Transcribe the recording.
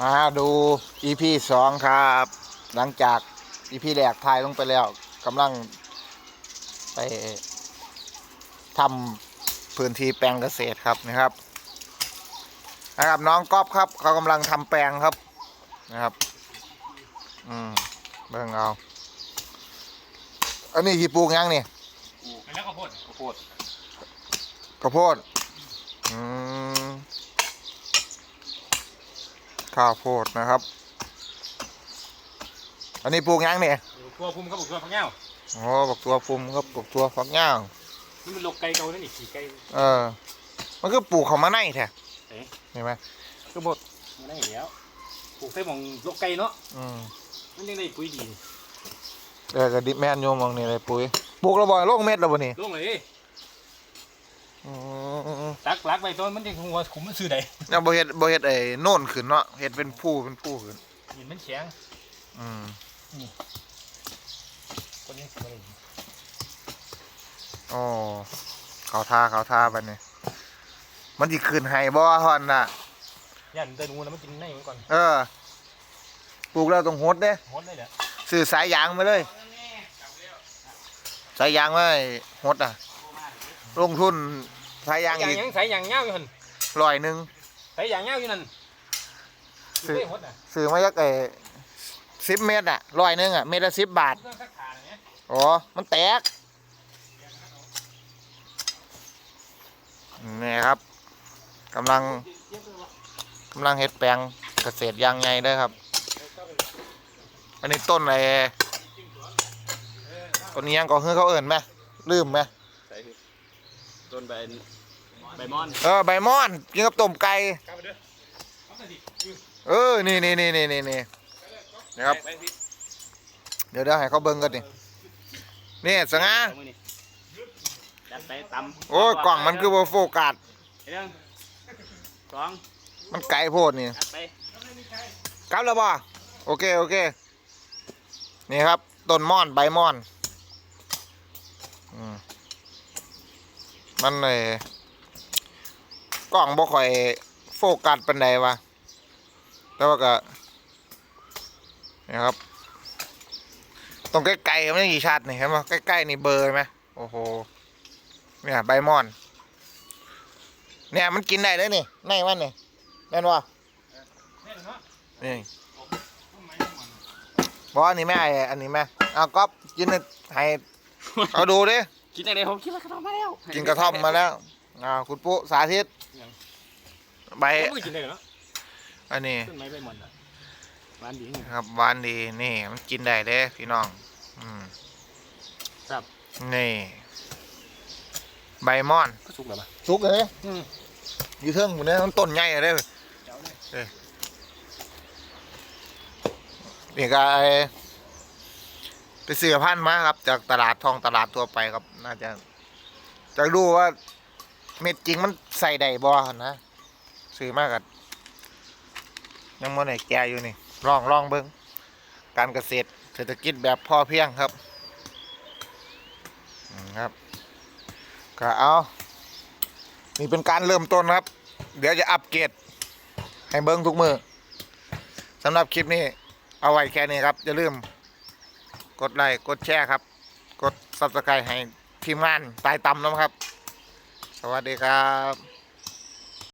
มาดู EP สองครับ หลังจาก EP แรกถ่ายลงไปแล้วกำลังไปทำพื้นที่แปลงเกษตรครับนะครับ นะครับน้องก๊อฟครับเขากำลังทำแปลงครับนะครับ อืมเบิ่งเอาอันนี้ที่ปลูกยังนี่ไปแล้วก็โพดข้าวโพดข้าวโพดอืม ข้าวโพดนะครับ อันนี้ปลูกยังนี่ตัวพุ่มก็บุกตัวพังเงาโอ้บักตัวปุ่มครับบักตัวฟักย่างนี่มันลกไก่เก่าแล้วนี่ขี่ไก่เออ มันก็ปลูกเขามาในแท้เอ๊ะเห็นไหมก็บดมันได้แล้วปลูกใส่หมองลกไก่เนาะอืมมันยังได้ปุ๋ยดีเออกระดิบแม่นโยมมองนี่เลยปุ๋ยปลูกระบอยโลกเม็ดแล้วบ่นี่ลงเลย อืมตักลักไปต้นมันยังหัวขุมมันซื้อใดยังบ่เฮ็ดบ่เฮ็ดไอ้โน่นขึ้นเนาะเฮ็ดเป็นผู้เป็นผู้ขึ้นเห็นมันแข็งอืมต้นนี้สิบ่ได้โอ้เขาทาเขาทาบัดนี้มันสิขึ้นให้บ่ฮอนน่ะย่านเดินงูแล้วมันกินในมันก่อนเออปลูกแล้วต้องหดเด้โหดเลยเนี่ยซื้อสายยางมาเลย สายยางมาให้หดอะลงทุน สายยางอย่างอีกยังใส่อย่างเงาอยู่หั่นร้อยหนึ่งใส่อย่างเงาอยู่นั่นซื้อไม่โหดน่ะซื้อมาจากไอ้สิบเมตรอะร้อยหนึ่งอะเมตรละสิบบาท เครื่องซักผ้าเนี่ยอ๋อ มันแตก นี่ครับกำลังกำลังเฮ็ดแปลงเกษตรยางไงเด้อครับ อันนี้ต้นอะไรต้นนี้ยังก็เฮือเขาเอิ่นไหมลืมไหมใส่ ต้นใบใบมอนเออใบม่อนกินกับต้มไก่กลับไปเด้อเอาไปดิเออนี่นี่นี่นี่นี่นี่นะครับไปพี่เดี๋ยวเดี๋ยวให้เขาเบิ่งกันดินี่สง่าเอามือนี่จัดไปตำโอ้ยกล่องมันคือบ่โฟกัสเรื่องสองมันไกลโพดนี่จัดไปกลับแล้วบ่โอเคโอเคนี่ครับต้นม่อนใบม่อนอืม มันเลยกล้องบ่ค่อยโฟกัสปานใดวะแต่ว่าก็นี่ครับ ตรงใกล้ๆมันยังกี่ชัดนี่เห็นไหมใกล้ๆนี่เบลอร์ไหมโอ้โหเนี่ยใบม่อน เนี่ยมันกินได้เลยนี่ในมันนี่แม่นวะแม่นเนาะนี่ต้นไม้มันบอกว่าอันนี้แม่ไอ้อันนี้แม่เอาก๊อฟกินให้ให้เอาดูดิ กินอะไรผมกินกระท่อมมาแล้วกินกระท่อมมาแล้วอ่าคุณปุ๊สาธิตใบก็กินได้เนาะอันนี้ต้นไม้ใบหม่อนอะหวานดีครับหวานดีนี่มันกินได้เด้พี่น้อง อืมครับนี่ใบม่อนก็สุกแล้วป่ะสุกเลยอืมอยู่เทิงหมดเลยมันต้นใหญ่เลยเจ้าเลยนี่ก็ไอ้ ไปซื้อพันธุ์มาครับ จากตลาดทองตลาดทั่วไปครับ น่าจะจะดูว่า เม็ดจริงมันใส่ได้บ่นะซื้อมากับยังมันไหนแก่อยู่นี่ลองลองเบิ้งการเกษตรเศรษฐกิจแบบพอเพียงครับครับก็เอานี่เป็นการเริ่มต้นครับ เดี๋ยวจะอัปเกรดให้เบิ้งทุกมือสำหรับคลิปนี้เอาไว้แค่นี้ครับอย่าลืม กดไลค์กดแชร์ครับ กดซับสไครต์ให้ทีมงานตายต่ำนะครับ สวัสดีครับ